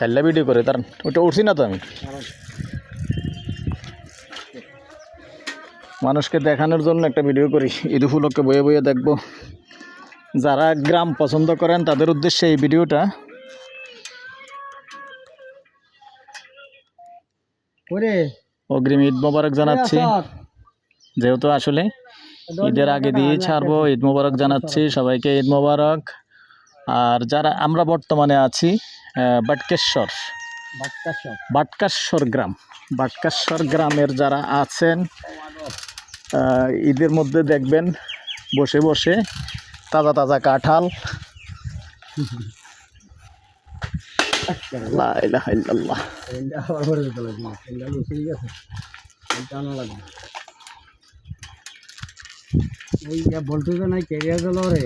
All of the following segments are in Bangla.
কাল্লা ভিডিও করে তার ওটা উঠছি না তো আমি। মানুষকে দেখানোর জন্য একটা ভিডিও করি ঈদ উপলক্ষে বয়ে বয়ে দেখব। যারা গ্রাম পছন্দ করেন তাদের উদ্দেশ্যে এই ভিডিওটা অগ্রিম ঈদ মোবারক জানাচ্ছি। যেহেতু আসলে ঈদের আগে দিয়ে ছাড়বো ঈদ মোবারক জানাচ্ছি সবাইকে ঈদ মোবারক। আর যারা আমরা বর্তমানে আছি বাটকেশ্বর। বাটকাশ্বর। গ্রাম। বাটকাশ্বর গ্রামের যারা আছেন ঈদের মধ্যে দেখবেন বসে বসে তাজা তাজা কাঁঠাল। বলতে নাই কেরিয়ার গেল রে।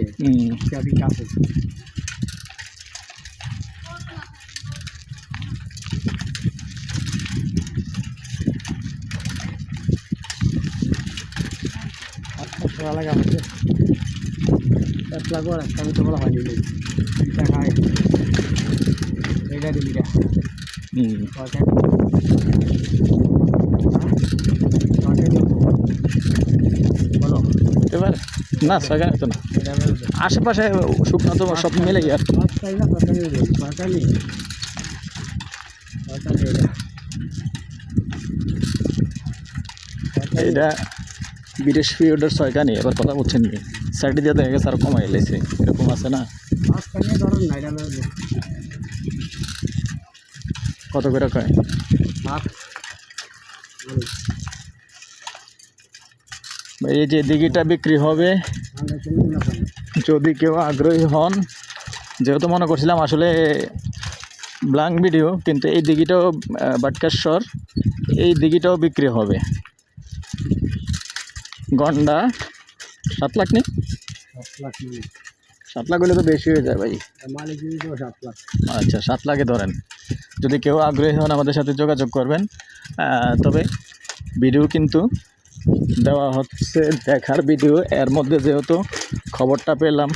আচ্ছা লাগে আমাকে এক লাখ আর একটা আমি তো বলা হয়নি। এটা খাই। এটা কয়টা দিব। বলো। এবার না সেখানে তো না। আশেপাশে শুকনো তো সব মিলে গিয়ে। এটা। বিদেশ পিরিয়ডের ছয়কানি এবার কথা বলছেন কি সাইডে দিয়ে দেখা গেছে আর কমাই এলেছে এরকম আছে না? কত করে কয়? এই যে দিঘিটা বিক্রি হবে যদি কেউ আগ্রহী হন যেহেতু মনে করছিলাম আসলে ব্লাঙ্ক ভিডিও কিন্তু এই দিঘিটাও বাটকেশ্বর এই দিঘিটাও বিক্রি হবে। গন্ডা। সাত লাখ নেই সাত লাখ মিলে সাত লাখ হলে তো বেশি হয়ে যায় ভাই। মালিক সাত লাখ। আচ্ছা সাত লাখে ধরেন। যদি কেউ আগ্রহী হন আমাদের সাথে যোগাযোগ করবেন তবে ভিডিও কিন্তু দেওয়া হচ্ছে দেখার ভিডিও। এর মধ্যে যেহেতু খবরটা পেলাম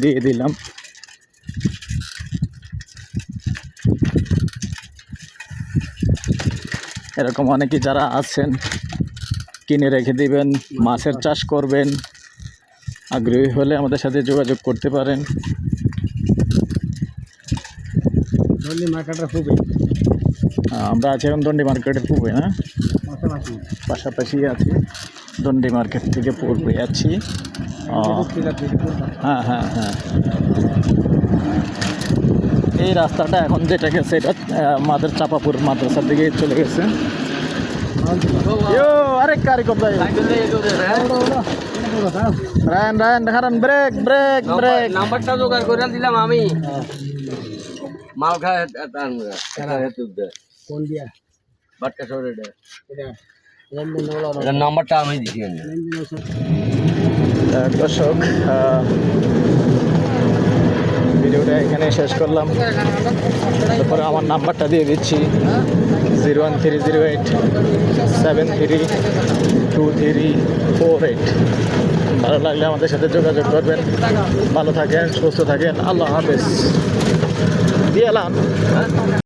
দিয়ে দিলাম। এরকম অনেকেই যারা আছেন কিনে রেখে দিবেন মাছের চাষ করবেন আগ্রহী হলে আমাদের সাথে যোগাযোগ করতে পারেন। আমরা আছি এখন দণ্ডি মার্কেটের পূর্বে না? পাশাপাশি। আছি। দণ্ডি মার্কেট থেকে পূর্বে আছি। হ্যাঁ হ্যাঁ হ্যাঁ। এই রাস্তাটা এখন যেটা গেছে এটা মাদের চাপাপুর মাদ্রাসার দিকে চলে গেছে। ইয়ো আরেক কারি কোথায় রায়ন রায়ন দেখারান ব্রেক ব্রেক ব্রেক নাম্বারটা জোগাড় করে দিলাম আমি মাল খায় কোন দিয়া বাটকা শহরে এটা নাম্বারটা আমি দিছি দর্শক ভিডিওটা এখানে শেষ করলাম। তারপরে আমার নাম্বারটা দিয়ে দিচ্ছি। Zero one three zero eight seven three two three four eight. ভালো লাগলে আমাদের সাথে যোগাযোগ করবেন। ভালো থাকেন, সুস্থ থাকেন। আল্লাহ হাফেজ। দিয়ে এলাম।